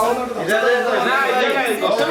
బాగున్నాడు సంవత్సరం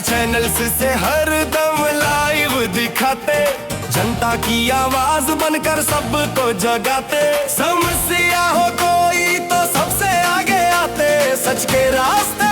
चैनल से हर दम लाइव दिखाते। जनता की आवाज़ बनकर सबको जगाते। समस्या हो कोई तो सबसे आगे आते। सच के रास्ते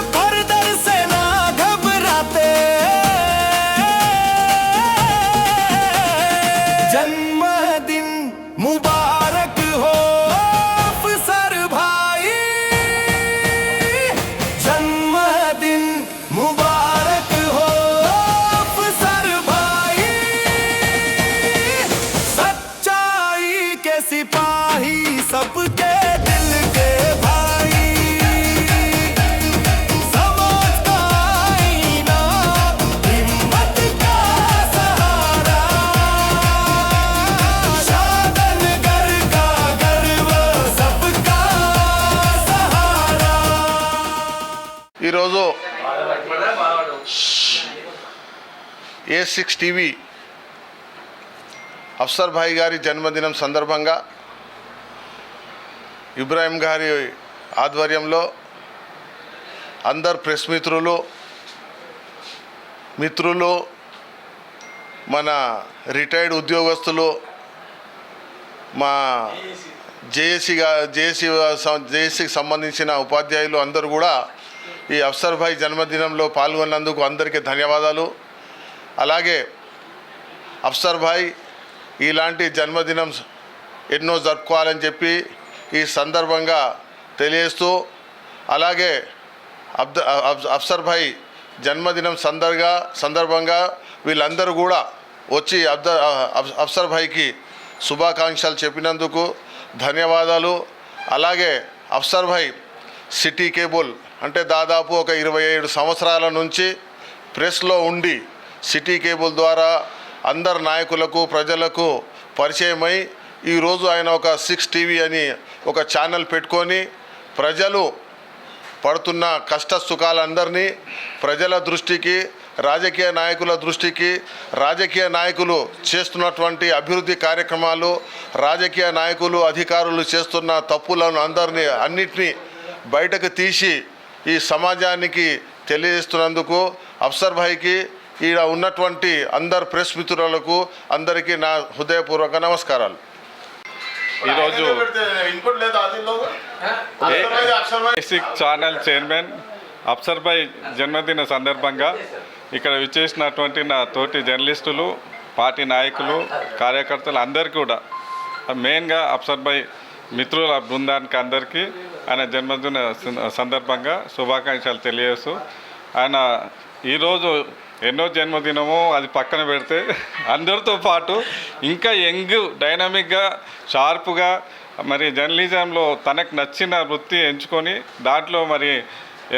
ఏ సిక్స్ టీవీ అఫ్సర్ భాయ్ గారి జన్మదినం సందర్భంగా ఇబ్రాహిం గారి ఆధ్వర్యంలో అందరు ప్రెస్ మిత్రులు మిత్రులు మన రిటైర్డ్ ఉద్యోగస్తులు మా జేఏసీగా జేఏసీ జేఏసీకి సంబంధించిన ఉపాధ్యాయులు అందరూ కూడా ఈ అఫ్సర్ భాయ్ జన్మదినంలో పాల్గొన్నందుకు అందరికీ ధన్యవాదాలు. అలాగే అఫ్సర్ భాయ్ ఇలాంటి జన్మదినం ఎన్నో జరుపుకోవాలని చెప్పి ఈ సందర్భంగా తెలియజేస్తూ అలాగే అబ్ద అఫ్సర్ భాయ్ జన్మదినం సందర్గా సందర్భంగా వీళ్ళందరూ కూడా వచ్చి అబ్ద అఫ్సర్ భాయ్కి శుభాకాంక్షలు చెప్పినందుకు ధన్యవాదాలు. అలాగే అఫ్సర్ భాయ్ సిటీ కేబుల్ అంటే దాదాపు ఒక ఇరవై ఏడు సంవత్సరాల నుంచి ప్రెస్లో ఉండి సిటీ కేబుల్ ద్వారా అందరు నాయకులకు ప్రజలకు పరిచయమై ఈరోజు ఆయన ఒక సిక్స్ టీవీ అని ఒక ఛానల్ పెట్టుకొని ప్రజలు పడుతున్న కష్ట సుఖాలందరినీ ప్రజల దృష్టికి రాజకీయ నాయకుల దృష్టికి రాజకీయ నాయకులు చేస్తున్నటువంటి అభివృద్ధి కార్యక్రమాలు రాజకీయ నాయకులు అధికారులు చేస్తున్న తప్పులను అందరినీ అన్నిటినీ బయటకు తీసి ఈ సమాజానికి తెలియజేస్తున్నందుకు అఫ్సర్ భాయ్కి ఈడ ఉన్నటువంటి అందరు ప్రెస్ మిత్రులకు అందరికీ నా హృదయపూర్వక నమస్కారాలు. ఈరోజు ఛానల్ చైర్మన్ అఫ్సర్ భాయ్ జన్మదిన సందర్భంగా ఇక్కడ విచ్చేసినటువంటి నా తోటి జర్నలిస్టులు పార్టీ నాయకులు కార్యకర్తలు అందరికీ కూడా. మెయిన్గా అఫ్సర్ భాయ్ మిత్రుల బృందానికి అందరికీ ఆయన జన్మదిన సందర్భంగా శుభాకాంక్షలు తెలియజేస్తూ ఆయన ఈరోజు ఎన్నో జన్మదినము అది పక్కన పెడితే అందరితో పాటు ఇంకా యంగ్ డైనమిక్గా షార్ప్గా మరి జర్నలిజంలో తనకు నచ్చిన వృత్తి ఎంచుకొని దాంట్లో మరి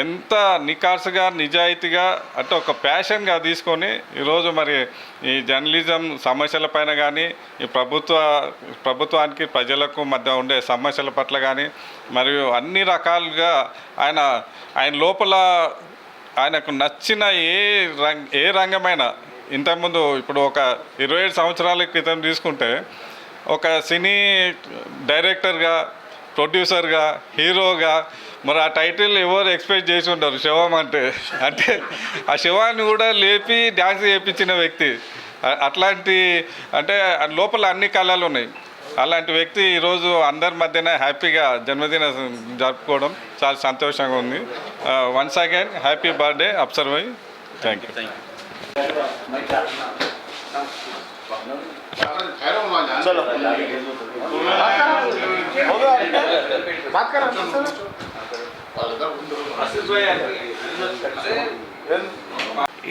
ఎంత నికాసుగా నిజాయితీగా అంటే ఒక ప్యాషన్గా తీసుకొని ఈరోజు మరి ఈ జర్నలిజం సమస్యల పైన కానీ ఈ ప్రభుత్వ ప్రభుత్వానికి ప్రజలకు మధ్య ఉండే సమస్యల పట్ల కానీ మరియు అన్ని రకాలుగా ఆయన ఆయన లోపల ఆయనకు నచ్చిన ఏ రంగ ఏ రంగమైనా ఇంతకుముందు ఇప్పుడు ఒక ఇరవై ఏడు సంవత్సరాల క్రితం తీసుకుంటే ఒక సినీ డైరెక్టర్గా ప్రొడ్యూసర్గా హీరోగా మరి ఆ టైటిల్ ఎవరు ఎక్స్పెక్ట్ చేసి ఉంటారు శివం అంటే. అంటే ఆ శివాన్ని కూడా లేపి డ్యాన్స్ చేయించిన వ్యక్తి. అట్లాంటి అంటే లోపల అన్ని కళలు ఉన్నాయి. అలాంటి వ్యక్తి ఈరోజు అందరి మధ్యన హ్యాపీగా జన్మదిన జరుపుకోవడం చాలా సంతోషంగా ఉంది. Once again happy birthday observe అయ్యి. థ్యాంక్ యూ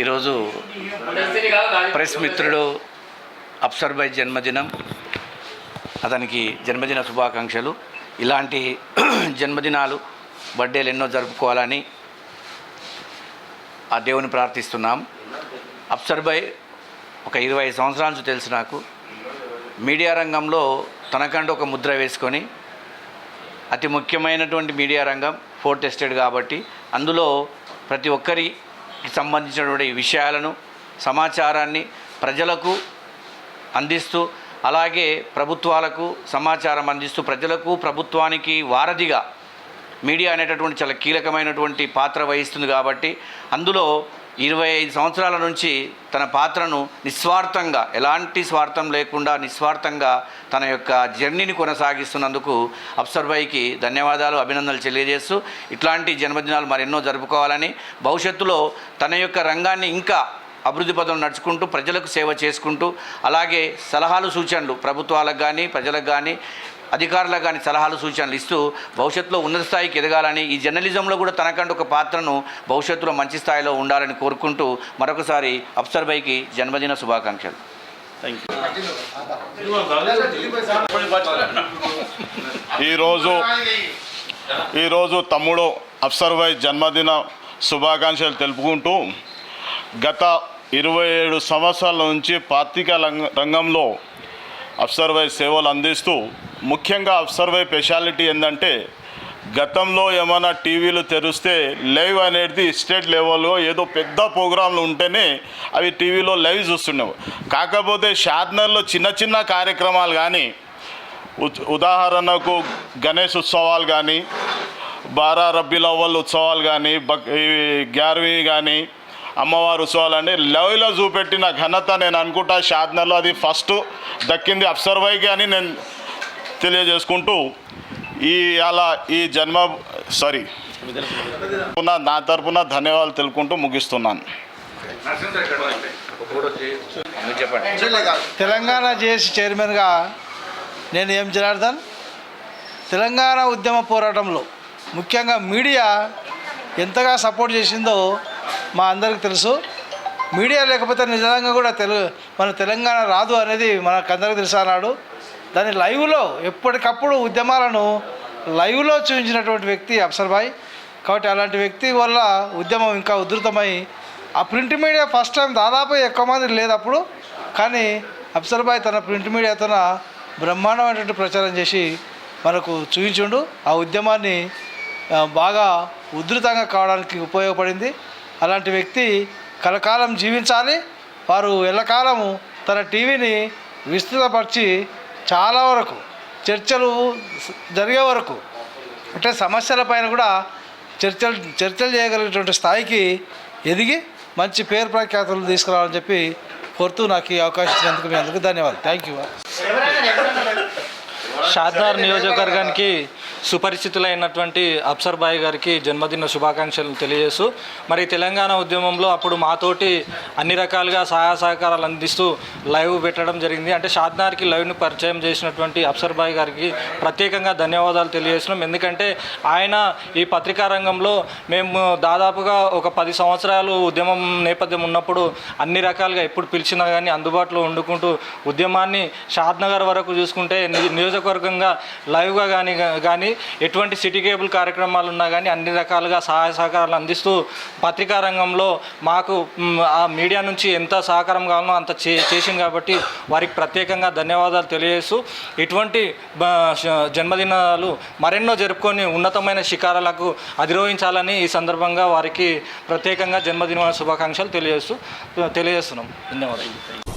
ఈరోజు ప్రెస్ మిత్రుడు అప్సర్బాయ్ జన్మదినం. అతనికి జన్మదిన శుభాకాంక్షలు. ఇలాంటి జన్మదినాలు బర్త్డేలు ఎన్నో జరుపుకోవాలని ఆ దేవుని ప్రార్థిస్తున్నాం. అఫ్సర్ ఒక ఇరవై ఐదు సంవత్సరాల నుంచి తెలుసు నాకు. మీడియా రంగంలో తనకంటూ ఒక ముద్ర వేసుకొని అతి ముఖ్యమైనటువంటి మీడియా రంగం ఫోర్ టెస్టెడ్ కాబట్టి అందులో ప్రతి ఒక్కరికి సంబంధించినటువంటి విషయాలను సమాచారాన్ని ప్రజలకు అందిస్తూ అలాగే ప్రభుత్వాలకు సమాచారం అందిస్తూ ప్రజలకు ప్రభుత్వానికి వారధిగా మీడియా అనేటటువంటి చాలా కీలకమైనటువంటి పాత్ర వహిస్తుంది కాబట్టి అందులో ఇరవై ఐదు సంవత్సరాల నుంచి తన పాత్రను నిస్వార్థంగా ఎలాంటి స్వార్థం లేకుండా నిస్వార్థంగా తన యొక్క జర్నీని కొనసాగిస్తున్నందుకు అప్సర్భాయికి ధన్యవాదాలు అభినందనలు తెలియజేస్తూ ఇట్లాంటి జన్మదినాలు మరెన్నో జరుపుకోవాలని భవిష్యత్తులో తన యొక్క రంగాన్ని ఇంకా అభివృద్ధి పదంలో నడుచుకుంటూ ప్రజలకు సేవ చేసుకుంటూ అలాగే సలహాలు సూచనలు ప్రభుత్వాలకు కానీ ప్రజలకు కానీ అధికారులకు కానీ సలహాలు సూచనలు ఇస్తూ భవిష్యత్తులో ఉన్నత స్థాయికి ఎదగాలని ఈ జర్నలిజంలో కూడా తనకంటూ ఒక పాత్రను భవిష్యత్తులో మంచి స్థాయిలో ఉండాలని కోరుకుంటూ మరొకసారి అఫ్సర్ భాయ్కి జన్మదిన శుభాకాంక్షలు. ఈరోజు ఈరోజు తమ్ముడు అఫ్సర్ భాయ్ జన్మదిన శుభాకాంక్షలు తెలుపుకుంటూ గత ఇరవై ఏడు సంవత్సరాల నుంచి పాత్రిక రంగంలో అబ్సర్వై సేవలు అందిస్తూ ముఖ్యంగా అబ్సర్వై స్పెషాలిటీ ఏంటంటే గతంలో ఏమైనా టీవీలు తెరిస్తే లైవ్ అనేది స్టేట్ లెవెల్లో ఏదో పెద్ద ప్రోగ్రాంలు ఉంటేనే అవి టీవీలో లైవ్ చూస్తున్నావు కాకపోతే షాద్నర్లో చిన్న చిన్న కార్యక్రమాలు కానీ ఉ- ఉదాహరణకు గణేష్ ఉత్సవాలు కానీ బారా రబ్బీల్ ఉత్సవాలు కానీ బక్ ఈ గ్యార్వీ కానీ అమ్మవారు ఉత్సవాలండి లవ్లో చూపెట్టిన ఘనత నేను అనుకుంటా షాద్నర్లో అది ఫస్ట్ దక్కింది అప్సర్వైకి అని నేను తెలియజేసుకుంటూ ఈ అలా ఈ జన్మ సారీ నా తరపున ధన్యవాదాలు తెలుపుకుంటూ ముగిస్తున్నాను. చెప్పండి తెలంగాణ జేఏసీ చైర్మన్గా నేను ఏం జనార్దన్? తెలంగాణ ఉద్యమ పోరాటంలో ముఖ్యంగా మీడియా ఎంతగా సపోర్ట్ చేసిందో మా అందరికి తెలుసు. మీడియా లేకపోతే నిజంగా కూడా తెలుగు మన తెలంగాణ రాదు అనేది మనకందరికీ తెలుసు అన్నాడు. దాని లైవ్లో ఎప్పటికప్పుడు ఉద్యమాలను లైవ్లో చూపించినటువంటి వ్యక్తి అఫ్సర్ భాయ్. కాబట్టి అలాంటి వ్యక్తి వల్ల ఉద్యమం ఇంకా ఉధృతమై ఆ ప్రింట్ మీడియా ఫస్ట్ టైం దాదాపు ఎక్కువ మంది లేదు అప్పుడు కానీ అఫ్సర్ భాయ్ తన ప్రింట్ మీడియాతో బ్రహ్మాండమైనటువంటి ప్రచారం చేసి మనకు చూపించుండు. ఆ ఉద్యమాన్ని బాగా ఉధృతంగా కావడానికి ఉపయోగపడింది. అలాంటి వ్యక్తి కలకాలం జీవించాలి. వారు ఎల్లకాలము తన టీవీని విస్తృతపరిచి చాలా వరకు చర్చలు జరిగే వరకు అంటే సమస్యల పైన కూడా చర్చలు చర్చలు చేయగలిగేటువంటి స్థాయికి ఎదిగి మంచి పేరు ప్రఖ్యాతులు తీసుకురావాలని చెప్పి కోరుతూ నాకు ఈ అవకాశం ఇచ్చినందుకు మీ అందరికీ ధన్యవాదాలు. థ్యాంక్ యూ షాద్దార్ నియోజకవర్గానికి సుపరిచితులైనటువంటి అప్సర్ బాయ్ గారికి జన్మదిన శుభాకాంక్షలు తెలియజేస్తూ మరి తెలంగాణ ఉద్యమంలో అప్పుడు మాతోటి అన్ని రకాలుగా సహాయ సహకారాలు అందిస్తూ లైవ్ పెట్టడం జరిగింది. అంటే షాద్నార్కి లైవ్ను పరిచయం చేసినటువంటి అప్సర్ బాయ్ గారికి ప్రత్యేకంగా ధన్యవాదాలు తెలియజేస్తున్నాం. ఎందుకంటే ఆయన ఈ పత్రికా రంగంలో మేము దాదాపుగా ఒక పది సంవత్సరాలు ఉద్యమం నేపథ్యం ఉన్నప్పుడు అన్ని రకాలుగా ఎప్పుడు పిలిచినా కానీ అందుబాటులో వండుకుంటూ ఉద్యమాన్ని షాద్నగర్ వరకు చూసుకుంటే ని- నియోజకవర్గంగా లైవ్గా కానీ కానీ ఎటువంటి సిటీ కేబుల్ కార్యక్రమాలు ఉన్నా కానీ అన్ని రకాలుగా సహాయ సహకారాలు అందిస్తూ పత్రికా రంగంలో మాకు ఆ మీడియా నుంచి ఎంత సహకారం కావాలో అంత చే చేసింది కాబట్టి వారికి ప్రత్యేకంగా ధన్యవాదాలు తెలియజేస్తూ ఇటువంటి జన్మదినాలు మరెన్నో జరుపుకొని ఉన్నతమైన శిఖరాలకు అధిరోహించాలని ఈ సందర్భంగా వారికి ప్రత్యేకంగా జన్మదిన శుభాకాంక్షలు తెలియజేస్తూ తెలియజేస్తున్నాం. ధన్యవాదాలు.